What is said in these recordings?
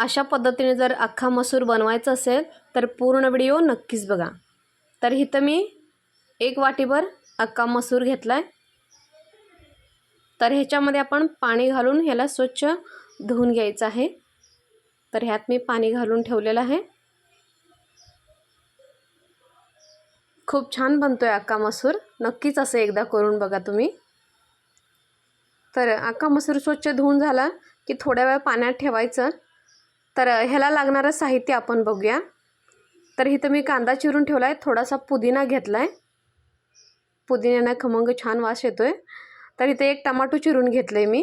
अशा पद्धतीने जर अख्खा मसूर बनवायचा असेल तर पूर्ण व्हिडिओ नक्कीच बघा. तर इथं मी एक वाटीभर अख्खा मसूर घेतला आहे तर ह्याच्यामध्ये आपण पाणी घालून ह्याला स्वच्छ धुवून घ्यायचं आहे. तर ह्यात मी पाणी घालून ठेवलेलं आहे. खूप छान बनतो आहे अक्का मसूर. नक्कीच असं एकदा करून बघा तुम्ही. तर अक्का मसूर स्वच्छ धुवून झाला की थोड्या वेळ पाण्यात ठेवायचं. तर ह्याला लागणारं साहित्य आपण बघूया. तर इथं मी कांदा चिरून ठेवला आहे थोडासा पुदिना घेतला आहे पुदिन्यानं खमंग छान वास येतो आहे तर इथे एक टमाटो चिरून घेतलं आहे मी.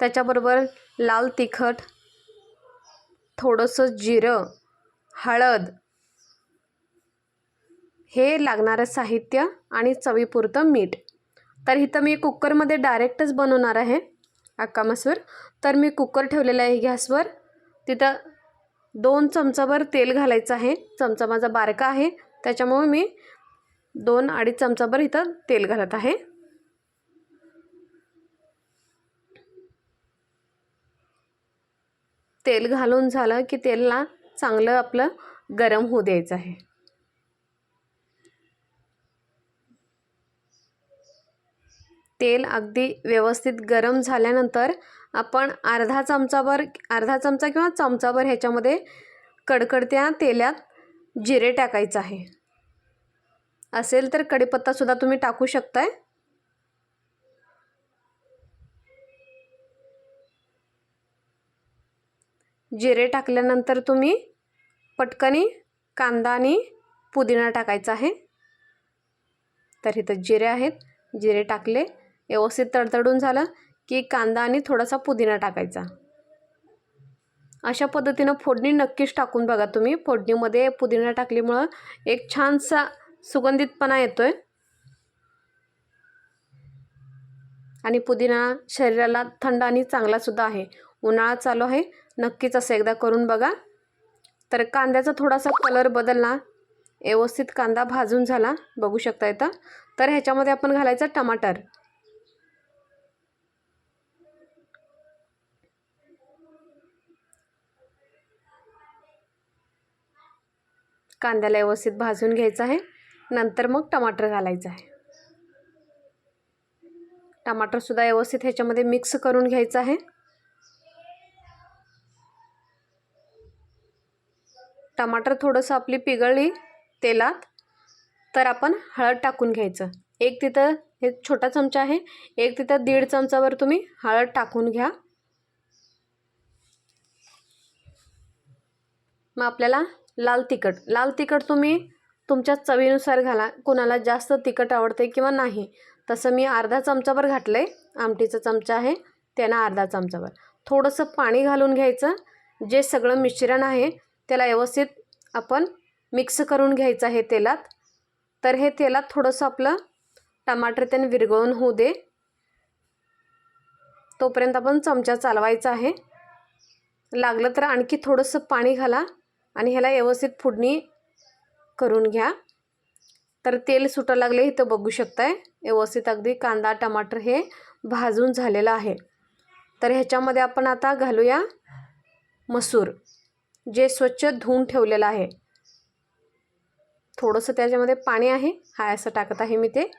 त्याच्याबरोबर लाल तिखट थोडंसं जिरं हळद हे लागणारं साहित्य आणि चवीपुरतं मीठ. तर इथं मी कुकरमध्ये डायरेक्टच बनवणार आहे. अक्का मसूर तर मी कुकर ठेवलेला आहे गॅसवर. तिथं दोन चमचाभर तेल घालायचं आहे. चमचा माझा बारका आहे. त्याच्यामुळे मी दोन अडीच चमचाभर इथं तेल घालत आहे. तेल घालून झालं की तेलला चांगलं आपलं गरम होऊ द्यायचं आहे. तेल अगदी व्यवस्थित गरम झाल्यानंतर आपण अर्धा चमचाभर अर्धा चमचा किंवा चमचाभर ह्याच्यामध्ये कडकडत्या तेलात जिरे टाकायचं आहे. असेल तर कडीपत्तासुद्धा तुम्ही टाकू शकताय. जिरे टाकल्यानंतर तुम्ही पटकनी कांदा आणि पुदिना टाकायचा आहे. तर इथं जिरे आहेत. जिरे टाकले. व्यवस्थित तडतडून झालं की कांदा आणि थोडासा पुदिना टाकायचा. अशा पद्धतीनं फोडणी नक्कीच टाकून बघा तुम्ही. फोडणीमध्ये पुदिना टाकल्यामुळं एक छानसा सुगंधितपणा येतो आहे आणि पुदिना शरीराला थंड आणि चांगलासुद्धा आहे. उन्हाळा चालू आहे. नक्कीच असं एकदा करून बघा. तर कांद्याचा थोडासा कलर बदलला. व्यवस्थित कांदा भाजून झाला. बघू शकता येतं तर ह्याच्यामध्ये आपण घालायचं टमाटर. कांद्याला व्यवस्थित भाजून घ्यायचं आहे. नंतर मग टमाटर घालायचं आहे. टमाटरसुद्धा व्यवस्थित ह्याच्यामध्ये मिक्स करून घ्यायचं आहे. टमाटर थोडंसं आपली पिघळली तेलात तर आपण हळद टाकून घ्यायचं. एक तिथं हे छोटा चमचा आहे. एक तिथं दीड चमचावर तुम्ही हळद टाकून घ्या. मग आपल्याला लाल तिखट. लाल तिखट तुम्ही तुमच्या चवीनुसार घाला. कोणाला जास्त तिखट आवडते किंवा नाही. तसं मी अर्धा चमचाभर घातलं आहे आमटीचा चमचा आहे त्यानं अर्धा चमचाभर. थोडंसं पाणी घालून घ्यायचं. जे सगळं मिश्रण आहे त्याला व्यवस्थित आपण मिक्स करून घ्यायचं आहे तेलात. तर हे तेलात थोडंसं आपलं टमाटर त्याने विरघळून होऊ दे. तोपर्यंत आपण चमचा चालवायचा आहे. लागलं तर आणखी थोडंसं पाणी घाला. आणि ह्याला व्यवस्थित फोडणी करून घ्या. तर तेल सुटा लागले इथं बघू शकताय. व्यवस्थित अगदी कांदा टमाटर हे भाजून झालेलं आहे. तर ह्याच्यामध्ये आपण आता घालूया मसूर जे स्वच्छ धुवून ठेवलेलं आहे. थोडंसं त्याच्यामध्ये पाणी आहे. हा असं टाकत आहे मी ते.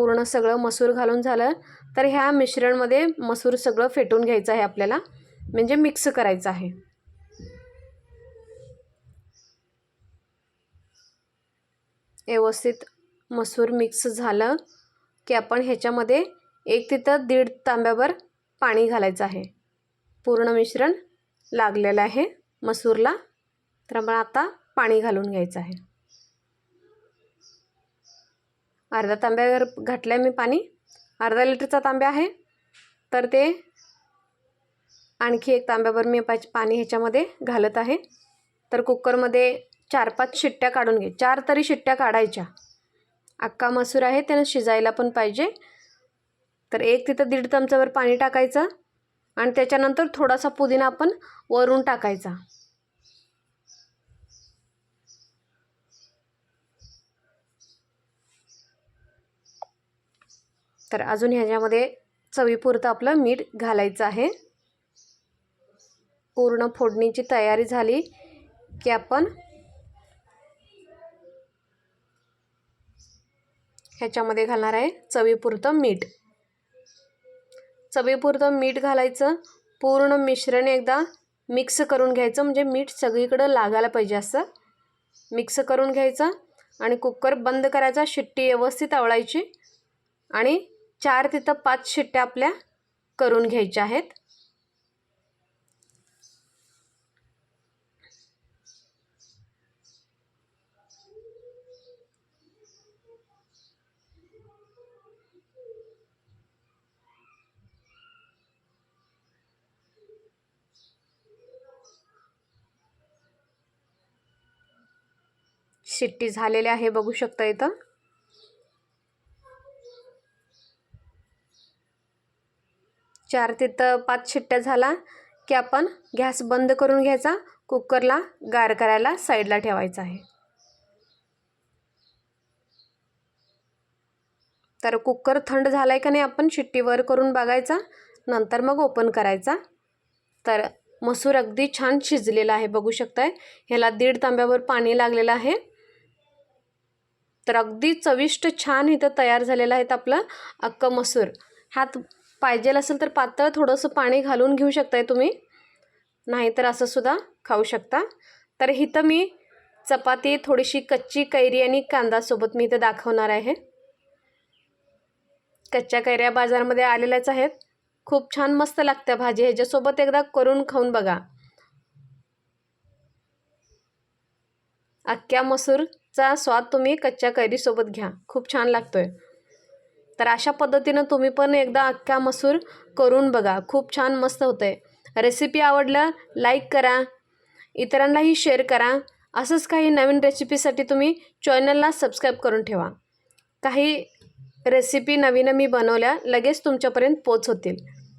पूर्ण सगळं मसूर घालून झालं तर ह्या मिश्रणमध्ये मसूर सगळं फेटून घ्यायचं आहे आपल्याला. म्हणजे मिक्स करायचं आहे. व्यवस्थित मसूर मिक्स झालं की आपण ह्याच्यामध्ये एक तिथं दीड तांब्यावर पाणी घालायचं आहे. पूर्ण मिश्रण लागलेलं आहे मसूरला. तर आपण आता पाणी घालून घ्यायचं आहे. अर्धा तांब्यावर घातलं आहे मी पाणी अर्धा लिटरचा तांब्या आहे. तर ते आणखी एक तांब्यावर मी पा पाणी ह्याच्यामध्ये घालत आहे. तर कुकरमध्ये चार पाच शिट्ट्या काढून घे. चार तरी शिट्ट्या काढायच्या. अक्का मसूर आहे त्यानं शिजायला पण पाहिजे. तर एक तिथं दीड चमचावर पाणी टाकायचं आणि त्याच्यानंतर थोडासा पुदिना आपण वरून टाकायचा. तर अजून ह्याच्यामध्ये चवीपुरतं आपलं मीठ घालायचं आहे. पूर्ण फोडणीची तयारी झाली की आपण ह्याच्यामध्ये घालणार आहे चवीपुरतं मीठ. चवीपुरतं मीठ घालायचं. पूर्ण मिश्रण एकदा मिक्स करून घ्यायचं म्हणजे मीठ सगळीकडं लागायला पाहिजे असं. मिक्स करून घ्यायचं आणि कुकर बंद करायचा शिट्टी व्यवस्थित आवळायची आणि चार तिथं पाच शिट्ट्या आपल्या करून घ्यायच्या आहेत. शिट्टी झालेली आहे बघू शकता इथं. चार तिथं पाच शिट्ट्या झाला की आपण गॅस बंद करून घ्यायचा कुकरला गार करायला साईडला ठेवायचा आहे. तर कुकर थंड झाला आहे का नाही आपण शिट्टीवर करून बघायचा नंतर मग ओपन करायचा. तर मसूर अगदी छान शिजलेला आहे बघू शकताय. ह्याला दीड तांब्यावर पाणी लागलेलं आहे. तर अगदी चविष्ट छान इथं तयार झालेलं आहे आपलं अक्क मसूर. ह्यात पाहिजेल असेल तर पातळ थोडंसं पाणी घालून घेऊ शकताय तुम्ही. नाहीतर असंसुद्धा खाऊ शकता. तर इथं मी चपाती थोडीशी कच्ची कैरी आणि कांदासोबत मी इथं दाखवणार आहे. कच्च्या कैऱ्या बाजारामध्ये आलेल्याच आहेत. खूप छान मस्त लागते भाजी. ह्याच्यासोबत एकदा करून खाऊन बघा. अख्ख्या मसूरचा स्वाद तुम्ही कच्च्या कैरीसोबत घ्या. खूप छान लागतोय. तर अशा पद्धतीनं तुम्ही पण एकदा अख्खा मसूर करून बघा. खूप छान मस्त होते रेसिपी आवडलं लाईक करा. इतरांनाही शेअर करा. असंच काही नवीन रेसिपीसाठी तुम्ही चॅनलला सबस्क्राईब करून ठेवा. काही रेसिपी नवीन मी बनवल्या लगेच तुमच्यापर्यंत पोच होतील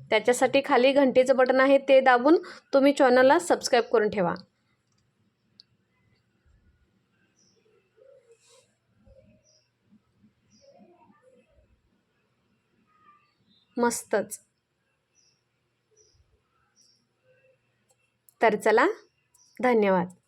त्याच्यासाठी खाली घंटेचं बटन आहे ते दाबून तुम्ही चॅनलला सबस्क्राईब करून ठेवा. मस्तच. तर चला धन्यवाद.